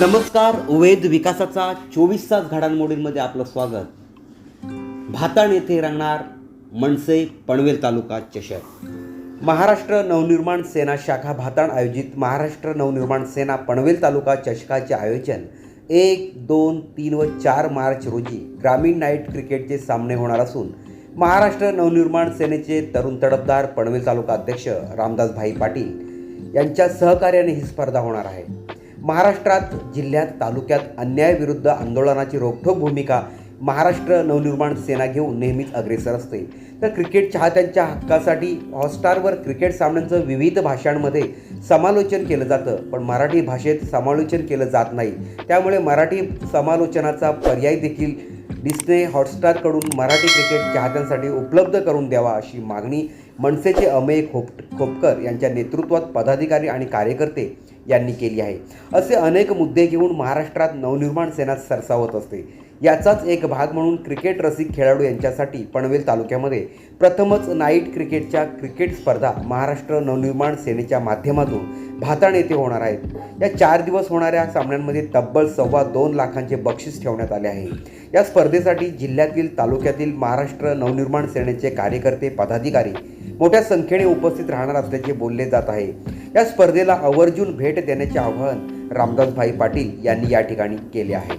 नमस्कार वेद विकासाचा चोवीस तास घडामोडींमध्ये आपलं स्वागत. भाताण येथे रंगणार मनसे पनवेल तालुका चषक. महाराष्ट्र नवनिर्माण सेना शाखा भाताण आयोजित महाराष्ट्र नवनिर्माण सेना पनवेल तालुका चषकाचे आयोजन एक दोन तीन व चार मार्च रोजी ग्रामीण नाईट क्रिकेटचे सामने होणार असून महाराष्ट्र नवनिर्माण सेनेचे तरुण तडफदार पनवेल तालुका अध्यक्ष रामदासभाई पाटील यांच्या सहकार्याने ही स्पर्धा होणार आहे. महाराष्ट्रात जिल्ह्यात तालुक्यात अन्यायाविरुद्ध आंदोलनाची रोखठोक भूमिका महाराष्ट्र नवनिर्माण सेना घेऊन नेहमीच अग्रेसर असते. तर क्रिकेट चाहत्यांच्या हक्कासाठी हॉटस्टारवर क्रिकेट सामन्यांचं विविध भाषांमध्ये समालोचन केलं जातं. पण मराठी भाषेत समालोचन केलं जात नाही. त्यामुळे मराठी समालोचनाचा पर्याय देखील डिस्ने हॉटस्टारकडून मराठी क्रिकेट चाहत्यांसाठी उपलब्ध करून द्यावा अशी मागणी मनसेचे अमेय खोप खोपकर यांच्या नेतृत्वात पदाधिकारी आणि कार्यकर्ते यांनी केली आहे. असे अनेक मुद्दे घेऊन महाराष्ट्रात नवनिर्माण सेना सरसावत असते. याचाच एक भाग म्हणून क्रिकेट रसिक खेळाडू यांच्यासाठी पनवेल तालुक्यामध्ये प्रथमच नाईट क्रिकेटच्या क्रिकेट स्पर्धा महाराष्ट्र नवनिर्माण सेनेच्या माध्यमातून भाताण येथे होणार आहेत. या चार दिवस होणाऱ्या सामन्यांमध्ये तब्बल सव्वा दोन लाखांचे बक्षीस ठेवण्यात आले आहे. या स्पर्धेसाठी जिल्ह्यातील तालुक्यातील महाराष्ट्र नवनिर्माण सेनेचे कार्यकर्ते पदाधिकारी मोठ्या संख्येने उपस्थित राहणार असल्याचे बोलले जात आहे. या स्पर्धेला आवर्जून भेट देण्याचे आवाहन रामदासभाई पाटील यांनी या ठिकाणी केले आहे.